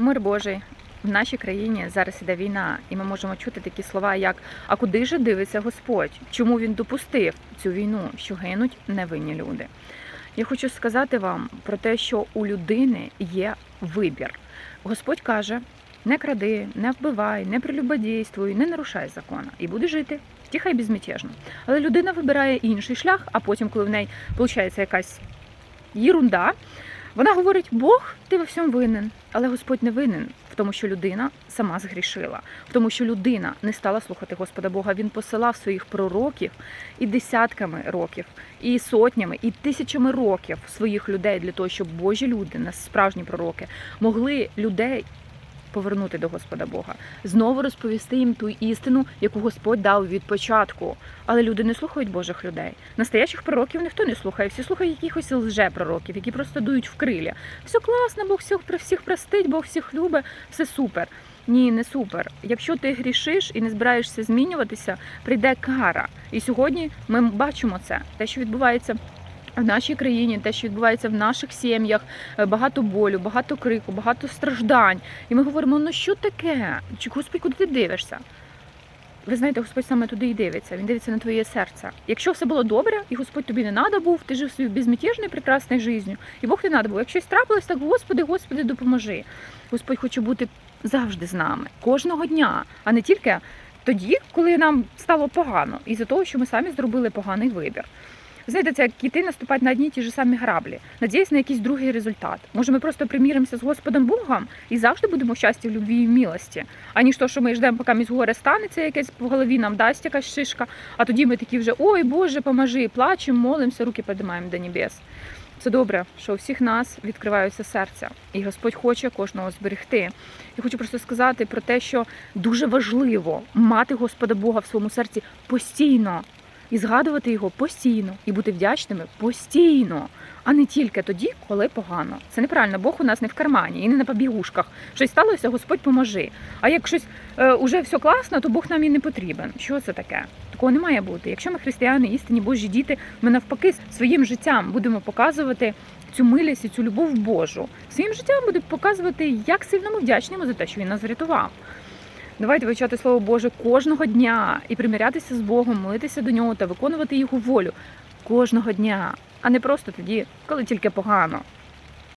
Мир Божий. В нашій країні зараз іде війна, і ми можемо чути такі слова, як А куди же дивиться Господь? Чому він допустив цю війну, що гинуть невинні люди? Я хочу сказати вам про те, що у людини є вибір. Господь каже: не кради, не вбивай, не прелюбодійствуй, не нарушай закона, і буде жити тихо і безмятежно. Але людина вибирає інший шлях, а потім, коли в неї виходить якась єрунда, вона говорить: Бог, ти во всьому винен. Але Господь не винен в тому, що людина сама згрішила, в тому, що людина не стала слухати Господа Бога. Він посилав своїх пророків і десятками років, і сотнями, і тисячами років своїх людей для того, щоб Божі люди, справжні пророки, могли людей. Повернути до Господа Бога, знову розповісти їм ту істину, яку Господь дав від початку. Але люди не слухають Божих людей. Настоящих пророків ніхто не слухає. Всі слухають якихось лже-пророків, які просто дують в крилля. Все класно, Бог всіх всіх простить, Бог всіх любить, все супер. Ні, не супер. Якщо ти грішиш і не збираєшся змінюватися, прийде кара. І сьогодні ми бачимо це, те, що відбувається. В нашій країні, те, що відбувається в наших сім'ях, е, багато болю, багато крику, багато страждань. І ми говоримо: ну що таке? Чи Господь, куди ти дивишся? Ви знаєте, Господь саме туди і дивиться. Він дивиться на твоє серце. Якщо все було добре, і Господь тобі не надо був, ти жив свою безмятежною, прекрасною життю, і Бог не надо був. Якщо щось трапилось, так Господи, Господи, допоможи. Господь хоче бути завжди з нами, кожного дня, а не тільки тоді, коли нам стало погано, із-за того, що ми самі зробили поганий вибір. Знаєте, це як іти наступати на одні й ті ж самі граблі, надіясь на якийсь другий результат. Може, ми просто приміримося з Господом Богом і завжди будемо в щасті, в любві і в аніж то, що ми ждемо, поки місь горе станеться, якесь по голові нам дасть якась шишка, а тоді ми такі вже ой Боже, поможи, плачемо, молимося, руки піднімаємо до небес. Це добре, що у всіх нас відкриваються серця, і Господь хоче кожного зберегти. Я хочу просто сказати про те, що дуже важливо мати Господа Бога в своєму серці постійно і згадувати його постійно, і бути вдячними постійно, а не тільки тоді, коли погано. Це неправильно. Бог у нас не в кармані і не на побігушках. Щось сталося, Господь поможи. А як щось е, уже все класно, то Бог нам і не потрібен. Що це таке? Такого не має бути. Якщо ми християни, істинні Божі діти, ми навпаки своїм життям будемо показувати цю милість і цю любов Божу. Своїм життям будемо показувати, як сильно ми вдячні за те, що він нас врятував. Давайте вивчати Слово Боже кожного дня і примирятися з Богом, молитися до нього та виконувати його волю кожного дня, а не просто тоді, коли тільки погано.